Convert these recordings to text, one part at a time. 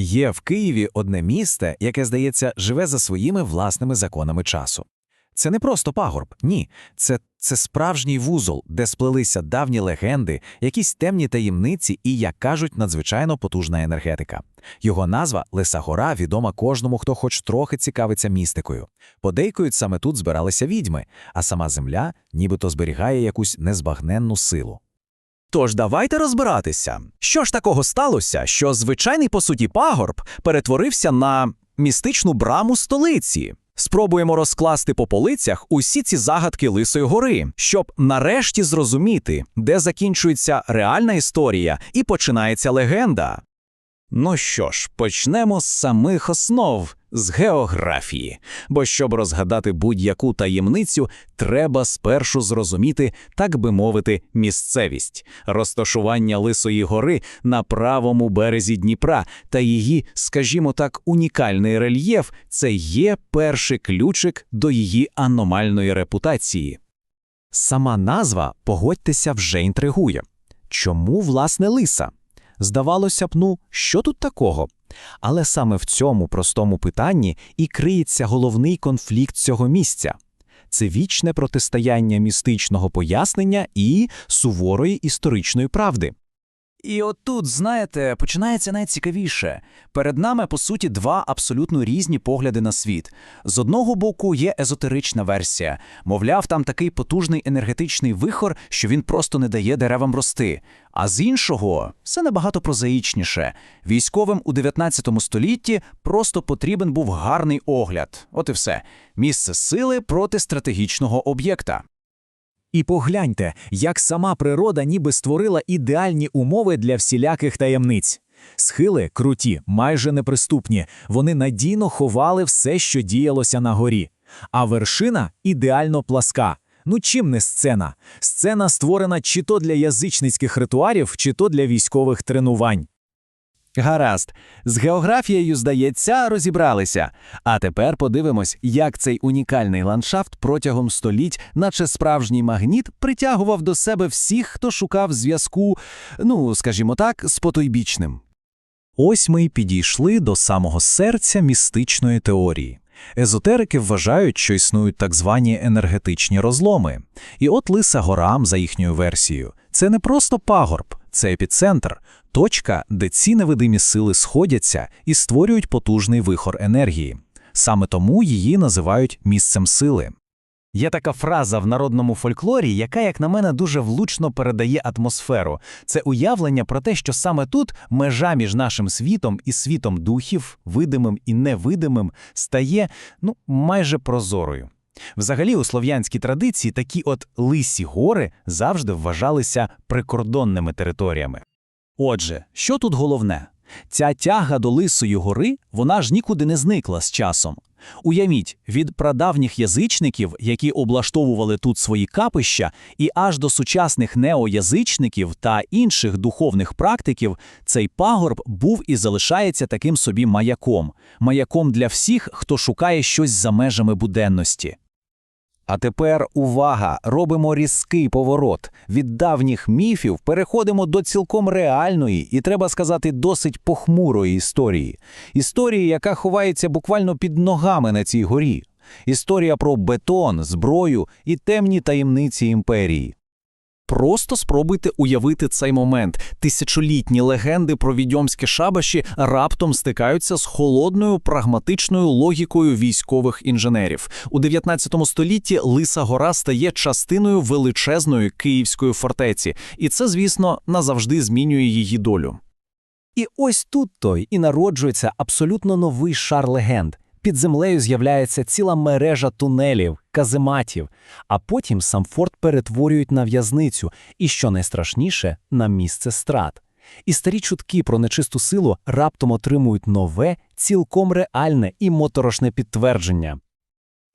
Є в Києві одне місце, яке, здається, живе за своїми власними законами часу. Це не просто пагорб, ні, це, це справжній вузол, де сплелися давні легенди, якісь темні таємниці і, як кажуть, надзвичайно потужна енергетика. Його назва Лиса Гора відома кожному, хто хоч трохи цікавиться містикою. Подейкують, саме тут збиралися відьми, а сама земля нібито зберігає якусь незбагненну силу. Тож давайте розбиратися, що ж такого сталося, що звичайний по суті пагорб перетворився на містичну браму столиці. Спробуємо розкласти по полицях усі ці загадки Лисої гори, щоб нарешті зрозуміти, де закінчується реальна історія і починається легенда. Ну що ж, почнемо з самих основ, з географії. Бо щоб розгадати будь-яку таємницю, треба спершу зрозуміти, так би мовити, місцевість, розташування Лисої гори на правому березі Дніпра та її, скажімо так, унікальний рельєф це є перший ключик до її аномальної репутації. Сама назва, погодьтеся, вже інтригує. Чому, власне, лиса? Здавалося б, ну, що тут такого? Але саме в цьому простому питанні і криється головний конфлікт цього місця. Це вічне протистояння містичного пояснення і суворої історичної правди. І отут, знаєте, починається найцікавіше. Перед нами, по суті, два абсолютно різні погляди на світ. З одного боку, є езотерична версія. Мовляв, там такий потужний енергетичний вихор, що він просто не дає деревам рости. А з іншого, все набагато прозаїчніше. Військовим у 19 столітті просто потрібен був гарний огляд. От і все. Місце сили проти стратегічного об'єкта. І погляньте, як сама природа ніби створила ідеальні умови для всіляких таємниць. Схили круті, майже неприступні, вони надійно ховали все, що діялося на горі. А вершина ідеально пласка. Ну чим не сцена? Сцена створена чи то для язичницьких ритуалів, чи то для військових тренувань. Гаразд, з географією, здається, розібралися. А тепер подивимось, як цей унікальний ландшафт протягом століть, наче справжній магніт, притягував до себе всіх, хто шукав зв'язку, ну, скажімо так, з потойбічним. Ось ми й підійшли до самого серця містичної теорії. Езотерики вважають, що існують так звані енергетичні розломи. І от Лиса Горам, за їхньою версією, це не просто пагорб, це епіцентр, точка, де ці невидимі сили сходяться і створюють потужний вихор енергії. Саме тому її називають місцем сили. Є така фраза в народному фольклорі, яка, як на мене, дуже влучно передає атмосферу. Це уявлення про те, що саме тут межа між нашим світом і світом духів, видимим і невидимим, стає ну майже прозорою. Взагалі, у слов'янській традиції такі от лисі гори завжди вважалися прикордонними територіями. Отже, що тут головне? Ця тяга до Лисої гори, вона ж нікуди не зникла з часом. Уявіть, від прадавніх язичників, які облаштовували тут свої капища, і аж до сучасних неоязичників та інших духовних практиків, цей пагорб був і залишається таким собі маяком, маяком для всіх, хто шукає щось за межами буденності. А тепер увага! Робимо різкий поворот. Від давніх міфів переходимо до цілком реальної і, треба сказати, досить похмурої історії. Історії, яка ховається буквально під ногами на цій горі. Історія про бетон, зброю і темні таємниці імперії. Просто спробуйте уявити цей момент. Тисячолітні легенди про відьомські шабаші раптом стикаються з холодною прагматичною логікою військових інженерів. У 19 столітті Лиса Гора стає частиною величезної київської фортеці, і це, звісно, назавжди змінює її долю. І ось тут той і народжується абсолютно новий шар легенд. Під землею з'являється ціла мережа тунелів, казематів, а потім сам форт перетворюють на в'язницю і, що найстрашніше, на місце страт. І старі чутки про нечисту силу раптом отримують нове, цілком реальне і моторошне підтвердження.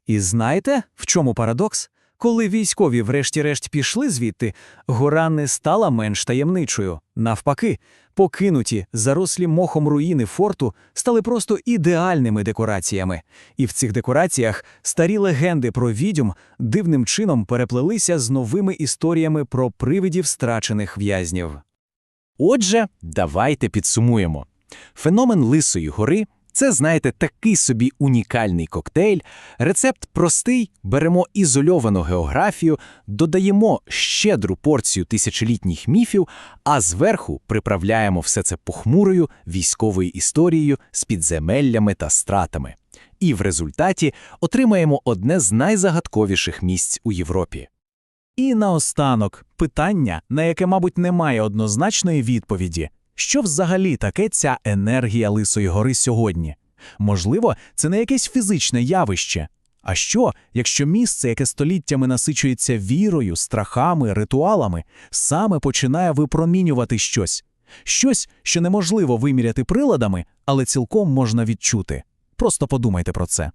І знаєте, в чому парадокс? Коли військові врешті-решт пішли звідти, гора не стала менш таємничою. Навпаки, покинуті, зарослі мохом руїни форту стали просто ідеальними декораціями. І в цих декораціях старі легенди про відьом дивним чином переплелися з новими історіями про привидів страчених в'язнів. Отже, давайте підсумуємо. Феномен Лисої гори це, знаєте, такий собі унікальний коктейль. Рецепт простий: беремо ізольовану географію, додаємо щедру порцію тисячолітніх міфів, а зверху приправляємо все це похмурою військовою історією з підземеллями та стратами. І в результаті отримаємо одне з найзагадковіших місць у Європі. І наостанок питання, на яке, мабуть, немає однозначної відповіді. Що взагалі таке ця енергія Лисої гори сьогодні? Можливо, це не якесь фізичне явище. А що, якщо місце, яке століттями насичується вірою, страхами, ритуалами, саме починає випромінювати щось? Щось, що неможливо виміряти приладами, але цілком можна відчути. Просто подумайте про це.